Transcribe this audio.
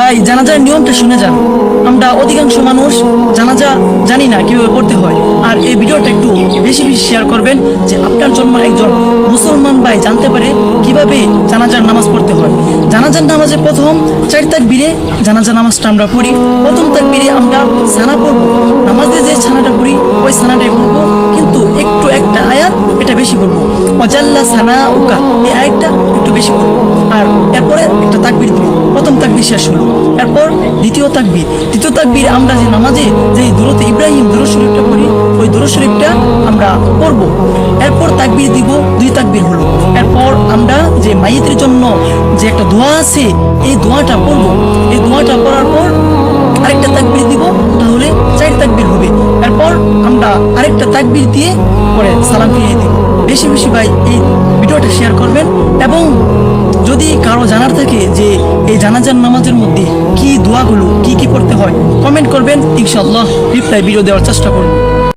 ভাই, জানাজার নিয়মটা শুনে যান। আমরা অধিকাংশ মানুষ জানাজা জানি না কীভাবে পড়তে হয়। আর এই ভিডিওটা একটু বেশি বেশি শেয়ার করবেন যে আপনার জন্য একজন মুসলমান ভাই জানতে পারে কীভাবে জানাজার নামাজ পড়তে হয়। জানাজার নামাজে প্রথম চার তাকবীরে জানাজা নামাজটা আমরা পড়ি। প্রথম তাকবীরে আমরা সানা পড়ব। নামাজে যে ছানাটা পড়ি, ওই সানাটাই পড়ব। কিন্তু একটু একটা আয়াত, এটা বেশি পড়ব। অজাল্লা সানা উকা এই আয়াতটা একটু বেশি পড়ব। প্রথম তাকবীর শেষ হলো। এরপর দ্বিতীয় তাকবীর। দ্বিতীয় তাকবীর আমরা যে নামাজে, যে দূরতে ইব্রাহিম দূর শরীফটা পড়ি, ওই দূর শরীফটা আমরা পড়ব। এরপর তাকবীর দিব, দুই তাকবীর হলো। এরপর আমরা যে মাইয়েতের জন্য যে একটা দোয়া আছে, এই দোয়াটা পড়ব। এই দোয়াটা পড়ার পর আরেকটা তাকবীর দিব তাহলে চার তাকবীর হবে। এরপর আমরা আরেকটা তাকবীর দিয়ে পরে সালাম ফিরিয়ে দিব। বেশি বেশি ভাই এই ভিডিওটা শেয়ার করবেন এবং যদি কারও জানার থাকে যে এই জানাজার নামাজের মধ্যে কি দোয়াগুলো, কি কি করতে হয় কমেন্ট করবেন। ইনশাআল্লাহ রিপ্লাই ভিডিও দেওয়ার চেষ্টা করব।